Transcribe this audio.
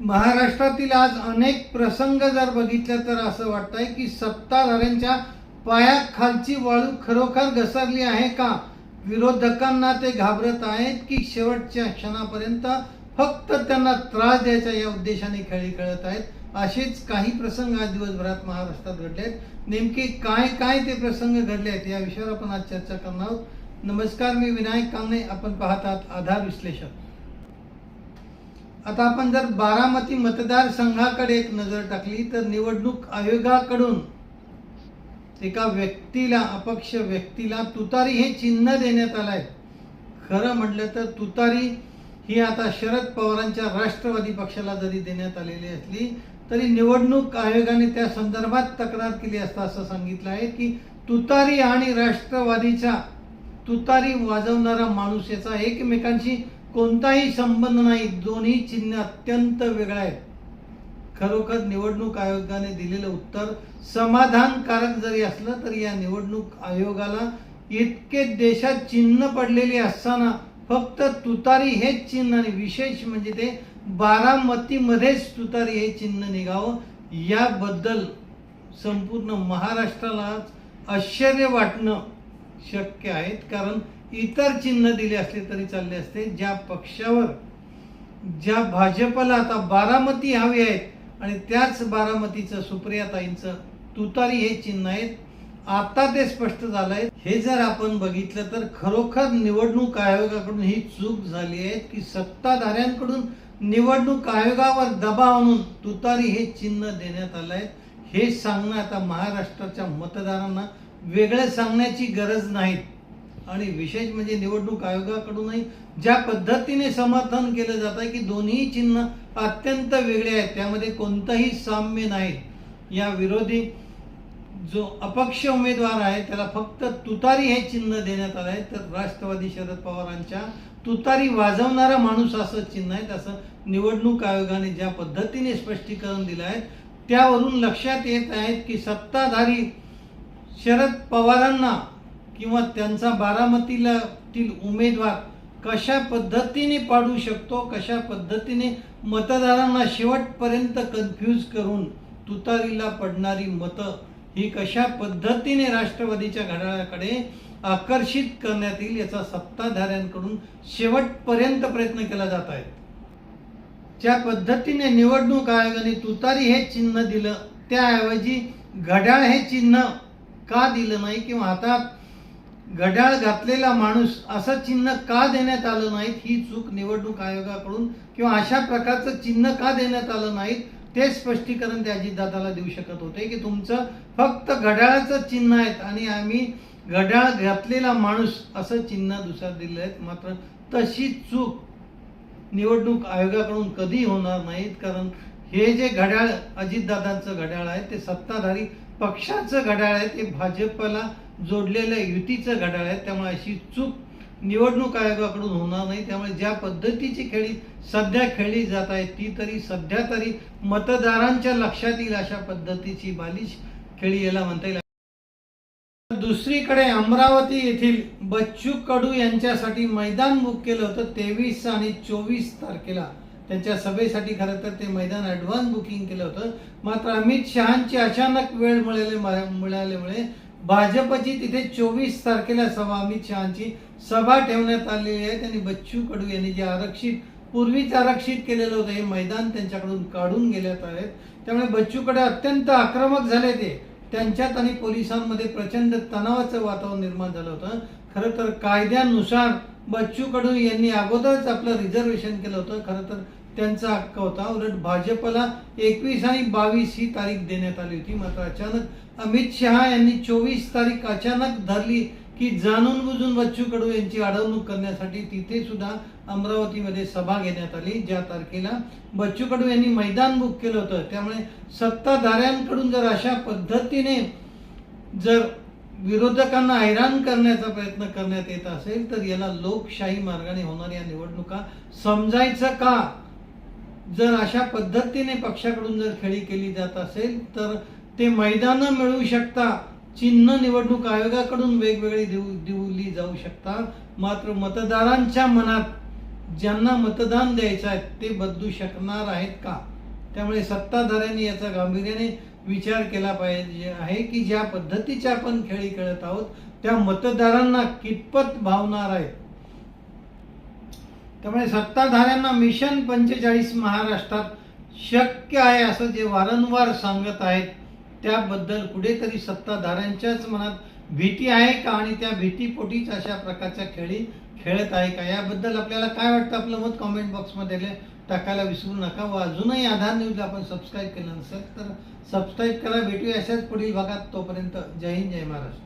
महाराष्ट्रातील आज अनेक प्रसंग जर बघितले तर असं वाटतंय की सत्ताधाऱ्यांच्या पायाखालची वाळू खरोखर घसरली आहे का? विरोधकांना ते घाबरत आहेत की शेवटच्या क्षणापर्यंत फक्त त्यांना त्रास द्यायचा या उद्देशाने खेळी खेळत आहेत? असेच काही प्रसंग आज दिवसभरात महाराष्ट्रात घडले आहेत. नेमके काय काय ते प्रसंग घडले आहेत या विषयावर आपण आज चर्चा करणार आहोत. नमस्कार मी विनायक कांगणे. आपण पाहतात आधार विश्लेषक. आता आपण जर बारामती मतदारसंघाकडे एक नजर टाकली तर निवडणूक आयोगाकडून एका व्यक्तीला अपक्ष व्यक्तीला तुतारी हे चिन्ह देण्यात आलंय. खरं म्हटलं तर तुतारी ही आता शरद पवारांच्या राष्ट्रवादी पक्षाला जरी देण्यात आलेली असली तरी निवडणूक आयोगाने त्या संदर्भात तक्रार केली असता असं सांगितलं आहे की तुतारी आणि राष्ट्रवादीचा तुतारी वाजवणारा माणूस याचा एकमेकांशी कोणताही संबंध नाही. दोन्ही चिन्ह अत्यंत वेगळं आहेत. खरोखर निवडणूक आयोगाने दिलेलं उत्तर समाधानकारक जरी असलं तरी या निवडणूक आयोगाला इतके देशात चिन्ह पडलेले असताना फक्त तुतारी हेच चिन्ह आणि विशेष म्हणजे ते बारामतीमध्येच तुतारी हे चिन्ह निघावं याबद्दल संपूर्ण महाराष्ट्राला आश्चर्य वाटणं शक्य आहेत. कारण इतर चिन्ह दिले असले तरी चालले असते. ज्या पक्षावर ज्या भाजपला आता बारामती हवी आहेत आणि त्याच बारामतीचं सुप्रियाताईंचं तुतारी हे चिन्ह आहेत. आता ते स्पष्ट झालंय. हे जर आपण बघितलं तर खरोखर निवडणूक आयोगाकडून ही चूक झाली आहे की सत्ताधाऱ्यांकडून निवडणूक आयोगावर दबाव आणून तुतारी हे चिन्ह देण्यात आलंय. हे सांगणं आता महाराष्ट्राच्या मतदारांना वेगळं सांगण्याची गरज नाही आणि विशेष म्हणजे निवडणूक आयोगाकडूनही ज्या पद्धतीने समर्थन केलं जात आहे की दोन्ही चिन्ह अत्यंत वेगळे आहेत त्यामध्ये कोणतंही साम्य नाही. या विरोधी जो अपक्ष उमेदवार आहे त्याला फक्त तुतारी हे चिन्ह देण्यात आलं आहे. तर राष्ट्रवादी शरद पवारांच्या तुतारी वाजवणारा माणूस असं चिन्ह आहे असं निवडणूक आयोगाने ज्या पद्धतीने स्पष्टीकरण दिलं आहे त्यावरून लक्षात येत आहेत की सत्ताधारी शरद पवारांना किंवा त्यांचा बारामतीला तील उमेदवार कशा पद्धतीने पाडू शकतो कशा पद्धतीने मतदारांना शेवटपर्यंत कन्फ्यूज करून तुतारीला पडणारी मतं ही कशा पद्धतीने राष्ट्रवादीच्या घड्याळाकडे आकर्षित करण्यात येईल याचा सत्ताधाऱ्यांकडून शेवटपर्यंत प्रयत्न केला जात आहे. ज्या पद्धतीने निवडणूक आयोगाने तुतारी हे चिन्ह दिलं त्याऐवजी घड्याळ हे चिन्ह का दिलं नाही किंवा हातात घड्याळ घातलेला माणूस असं चिन्ह का देण्यात आलं नाहीत ही चूक निवडणूक आयोगाकडून किंवा अशा प्रकारचं चिन्ह का देण्यात आलं नाहीत ते स्पष्टीकरण ते अजितदादाला देऊ शकत होते की तुमचं फक्त घड्याळाचं चिन्ह आहेत आणि आम्ही घड्याळ घातलेला माणूस असं चिन्ह दुसऱ्या दिलं आहेत. मात्र तशी चूक निवडणूक आयोगाकडून कधी होणार नाहीत कारण हे जे घड्याळ अजितदादांचं घड्याळ आहे ते सत्ताधारी पक्षाचं घड्याळ आहे ते भाजपला जोडलेल्या युतीचं घड्याळ आहे त्यामुळे अशी चूक निवडणूक आयोगाकडून होणार नाही. त्यामुळे ज्या पद्धतीची खेळी सध्या खेळली जात आहे ती तरी सध्या तरी मतदारांच्या लक्षात येईल अशा पद्धतीची बालिश खेळी याला म्हणता येईल. दुसरीकडे अमरावती येथील बच्चू कडू यांच्यासाठी मैदान बुक केलं होतं तेवीस आणि चोवीस तारखेला. त्यांच्या सभेसाठी खरं तर ते मैदान ॲडव्हान्स बुकिंग केलं होतं. मात्र अमित शहांची अचानक वेळ मिळाले मिळाल्यामुळे भाजपची तिथे चोवीस तारखेला सभा अमित शहांची सभा ठेवण्यात आलेली आहे. त्यांनी बच्चू कडू यांनी जे आरक्षित पूर्वीच आरक्षित केलेलं होतं हे मैदान त्यांच्याकडून काढून गेल्यात आहेत. त्यामुळे बच्चूकडे अत्यंत आक्रमक झाले ते. त्यांच्यात आणि पोलिसांमध्ये प्रचंड तणावाचं वातावरण निर्माण झालं होतं. खरं तर कायद्यानुसार बच्चू कडू यांनी अगोदरच आपलं रिझर्वेशन केलं होतं. खरं तर त्यांचा हक्क होता. उलट भाजपला एकवीस आणि बावीस ही तारीख देण्यात आली होती. मात्र अचानक अमित शहा यांनी चोवीस तारीख अचानक धरली की जाणून बुजून बच्चू कडू यांची अडवणूक करण्यासाठी तिथे सुद्धा अमरावतीमध्ये सभा घेण्यात आली. ज्या तारखेला बच्चू कडू यांनी मैदान बुक केलं होतं. त्यामुळे सत्ताधाऱ्यांकडून जर अशा पद्धतीने जर विरोधकांना हैराण करण्याचा प्रयत्न करण्यात येत असेल तर याला लोकशाही मार्गाने होणाऱ्या निवडणुका समजायचं का? जर अशा पद्धतीने पक्षाकडून जर खेळी केली जात असेल तर ते मैदानं मिळू शकता. चिन्ह निवडणूक आयोगाकडून वेगवेगळी देऊ दिवली जाऊ शकतात मात्र मतदारांच्या मनात ज्यांना मतदान द्यायचं आहे ते बदलू शकणार आहेत का? त्यामुळे सत्ताधाऱ्यांनी याचा गांभीर्याने विचार केला पाहिजे आहे की ज्या पद्धतीच्या आपण खेळी खेळत आहोत त्या मतदारांना कितपत भावणार आहे त्यामुळे सत्ताधाऱ्यांना मिशन पंचेचाळीस महाराष्ट्रात शक्य आहे असं जे वारंवार सांगत आहेत त्याबद्दल कुठेतरी सत्ताधाऱ्यांच्याच मनात भीती आहे का? आणि त्या भीतीपोटीच अशा प्रकारच्या खेळी खेळत आहे का? याबद्दल आपल्याला काय वाटतं? आपलं मत कॉमेंट बॉक्समध्ये टाकायला विसरू नका व अजूनही आधार न्यूजला आपण सबस्क्राईब केलं नसेल तर सबस्क्राईब करा. भेटूया अशाच पुढील भागात. तोपर्यंत जय हिंद जय महाराष्ट्र.